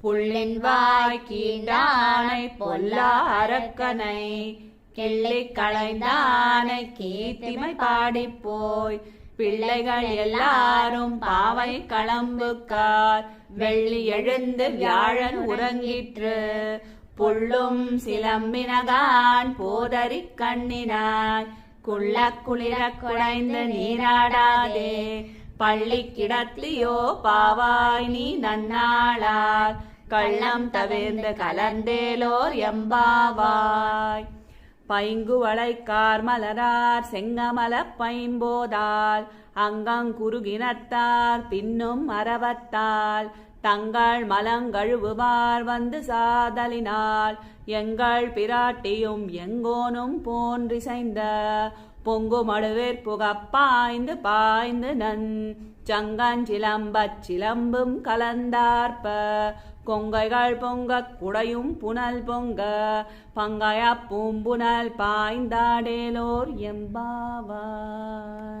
புள்ளின் வாய்க்கீண்டானை பொல்லாரக்கனை பொல்லா கிள்ளி களைந்தானை கீர்த்திமை பாடிப்போய். பிள்ளைகள் எல்லாரும் பாவை களம்புக்கார் வெள்ளி எழுந்து வியாழன் உறங்கிற்று. புள்ளும் சிலம்பினகான் போதறி கண்ணினாய். குள்ள குளிர குடைந்து நீராடாதே. பள்ளி கிடத்தியோ பாவாய் நீ நன்னாளார். கள்ளம் தவிர்ந்து கலந்தேலோர் எம்பாவாய். பைங்குவளை கார்மலரார் செங்கமல பைம்போதால் அங்கங்குருகினத்தார் பின்னும் மரவத்தால் தங்கள் மலங்கழுவுவார் வந்து சாதலினால். எங்கள் பிராட்டியும் எங்கோனும் போன்றிசைந்த. பொங்கு மடுவிற் புகப்பாய்ந்து பாய்ந்து நன். சங்கஞ்சிலம்பச் சிலம்பும் கலந்தார்ப்ப. கொங்கைகள் பொங்க குடையும் புனல் பொங்க. பங்காய பூம்புனல் பாய்ந்தாடேலோர் எம்பாவாய்